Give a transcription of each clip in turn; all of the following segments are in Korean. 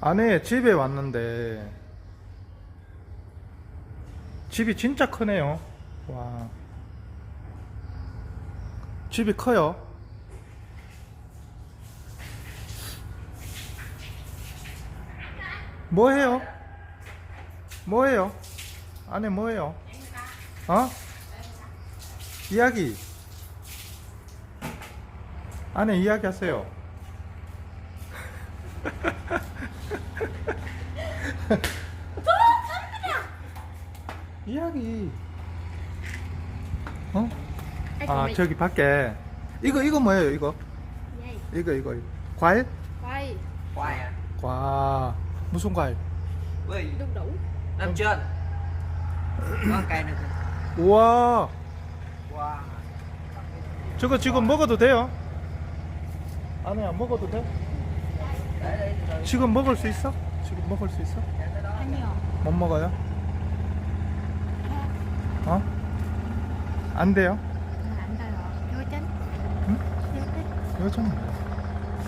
아내 집에 왔는데 집이 진짜 크네요. 와. 집이 커요. 뭐 해요? 뭐 해요? 안에 뭐 해요? 어? 이야기. 안에 이야기 하세요. 이야기. 어? 아 저기 밖에 이거 이거 뭐예요 이거? Gì? 이거 이거 과일? Quay Khoai à? 과 무슨 과일? Ui, đu đủ năm trên Có cây nữa kìa 우와 Wow 저거 지금 먹어도 돼요? 아니야 먹어도 돼? Để đi từ từ 지금 먹을 수 있어? 지금 먹을 수 있어? nhiều 못 먹어요? 어? 안 돼요? Vô chính Ừ? Vô chính 이거 좀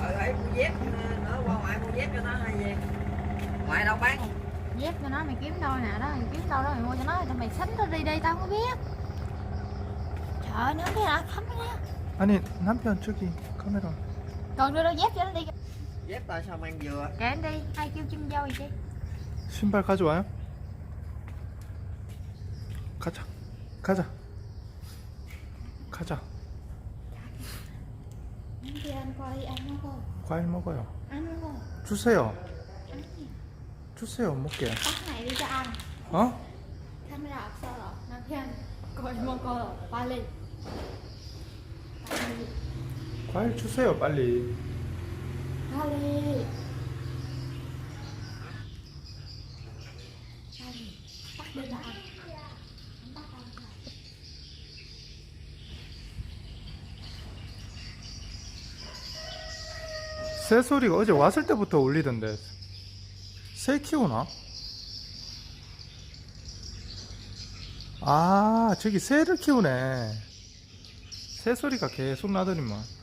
Ờ, ấy mua dép cho nó, qua ngoại mua dép cho nó hay về Ngoại đâu bán Dép cho nó mày kiếm đôi nè đó Mày kiếm đâu đó mày mua cho nó Tao mày xách nó đi đi tao không biết Trời ơi nó cái là khắm đó 아니 남편 저기 카메라 Còn đưa đôi dép cho nó đi Dép tại sao mang vừa Kệ anh đi Ai kêu chim dâu chứ 신발 가져와요? 가자 가자 가자 Anh kia anh coi đi ăn nó coi 과일 먹어요 Ăn nó coi 주세요 Ăn gì 주세요 먹게 Bắt này đi cho ăn 어? 카메라 앞서서 남편 걸 먹어 빨리 빨리 과일 주세요 빨리 빨리 빨리 bắt đi cho ăn Không bắt ăn rồi. 새 소리가 어제 왔을 때부터 울리던데 새 키우나? 아 저기 새를 키우네 새 소리가 계속 나더니만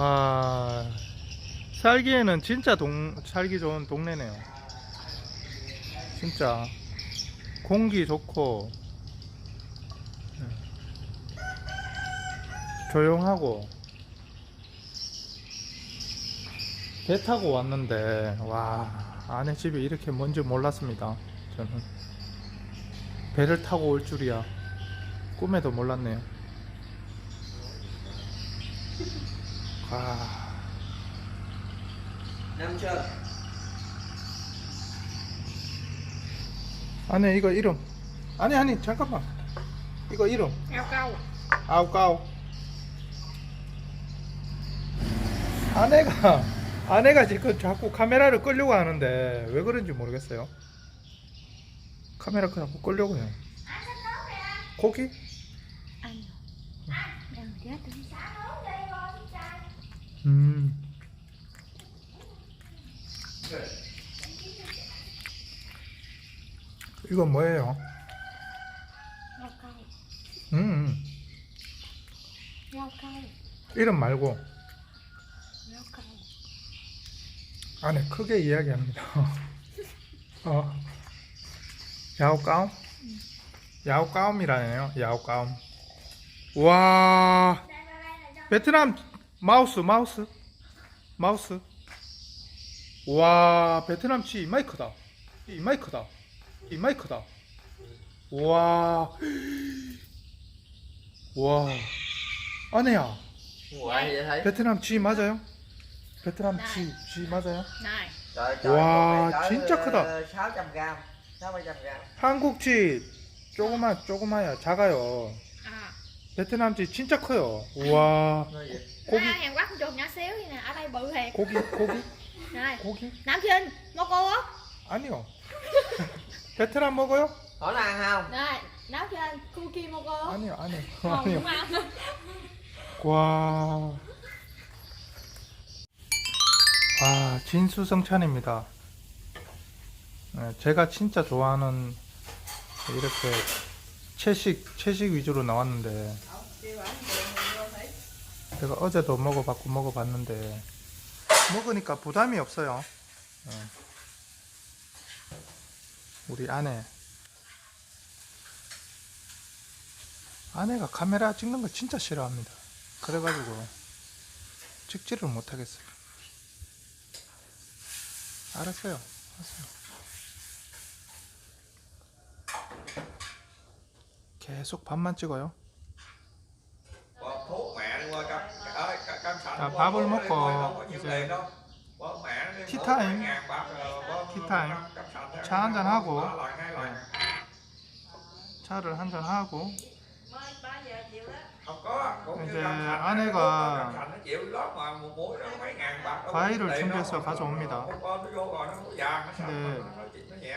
아 살기에는 진짜 동 살기 좋은 동네네요. 진짜. 공기 좋고 음, 조용하고. 배 타고 왔는데 와 안에 집이 이렇게 뭔지 몰랐습니다 저는. 배를 타고 올 줄이야. 꿈에도 몰랐네요 아. trên 안에 이거 이름. 아니 아니 잠깐만. 이거 이름. câu 아우까우 아내가 아내가 지금 자꾸 카메라를 끌려고 하는데 왜 그런지 모르겠어요. 카메라 자꾸 끌려고 해요. 고기? đi 음 이건 뭐예요? câu 음, câu 이름 말고 안에 크게 이야기합니다. 어. 야오까움? 야오까움이라네요. 야오까움. 와. 베트남 마우스, 마우스. 마우스. 와, 베트남 치 이마이 크다. 이 마이 크다. 이 마이 크다. 와. 와. 아내야, 베트남 치 맞아요? 베트남 치, 치 맞아요? này cỡ, 진짜 크다. ờ, 600 gram 600 gram 한국집 조그만 조그마요 작아요. à 베트남집 진짜 커요. 우와 Nó vậy 고기 Ra Hàn Quốc chuột nhỏ xíu vậy nè ở đây bự thiệt 고기 고기 này 고기 Nam Trinh mua cô á 아니요. 베트남 먹어요? Hỏi nó ăn không? này nấu cho anh cookie mua cô 아니요 아니요 không 아니요. không 와. 와 진수성찬입니다. 네, 제가 진짜 좋아하는 이렇게 채식 채식 위주로 나왔는데 제가 어제도 먹어봤고 먹어봤는데 먹으니까 부담이 없어요. 예. 우리 아내 아내가 카메라 찍는 거 진짜 싫어합니다. 그래가지고 찍지를 못하겠어요. 알았어요. 알았어요. 계속 밥만 찍어요. Bơm time. cam- cam sành đó, 차 한잔 하고. 차를 한잔 하고 이제 아내가 과일을. 준비해서 가져옵니다. 근데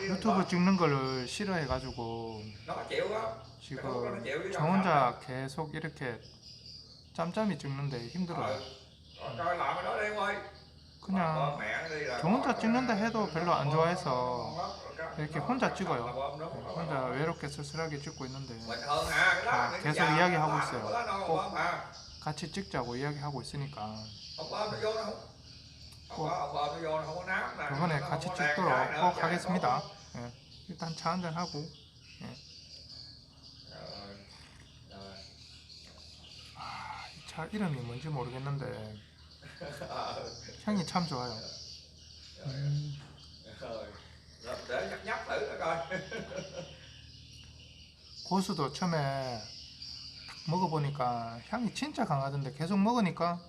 유튜브. 찍는 거를 싫어해가지고 지금 저저 혼자 계속 이렇게 짬짬이 찍는데 힘들어요. 그냥 저 혼자 찍는다 해도 별로 안 좋아해서 이렇게 혼자 찍어요. 혼자 외롭게 쓸쓸하게 찍고 있는데 아, 계속 이야기하고 있어요. 꼭. 같이 찍자고 이야기하고 있으니까 Nó 같이 찍도록 꼭 하겠습니다. 예. 일단 차 한잔 하고 Rồi, 이차 이름이 뭔지 모르겠는데 향이 참 좋아요. 음, 고수도 처음에 딱 먹어보니까 향이 진짜 강하던데 계속 먹으니까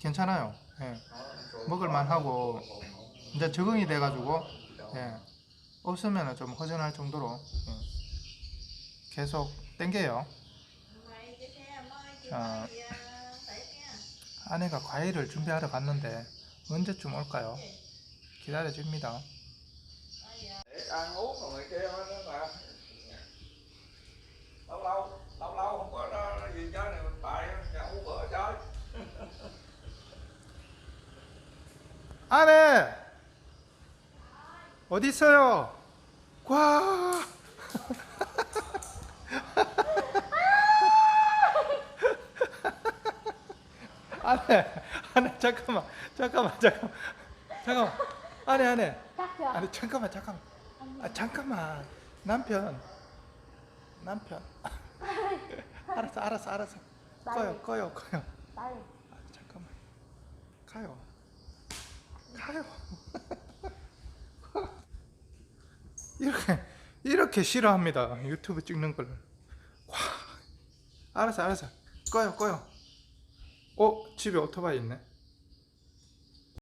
괜찮아요. 예. 먹을만 하고 이제 적응이 돼가지고 예. 없으면 좀 허전할 정도로 예. 계속 땡겨요. 아, 아내가 과일을 준비하러 갔는데 언제쯤 올까요? chơi 아내 어디 있어요? 과 아내 아내 잠깐만. 잠깐만 잠깐만. 잠깐만. 아내 아내 Cắt chưa? 아니 잠깐만 잠깐만. 아 잠깐만. 남편. 남편. 알았어 알았어 알았어. 꺼요 꺼요 꺼요. 아, 잠깐만. 가요. 가요. 이렇게 이렇게 싫어합니다. 유튜브 찍는 걸. 와, 알았어 알았어. 꺼요 꺼요. 어 집에 오토바이 있네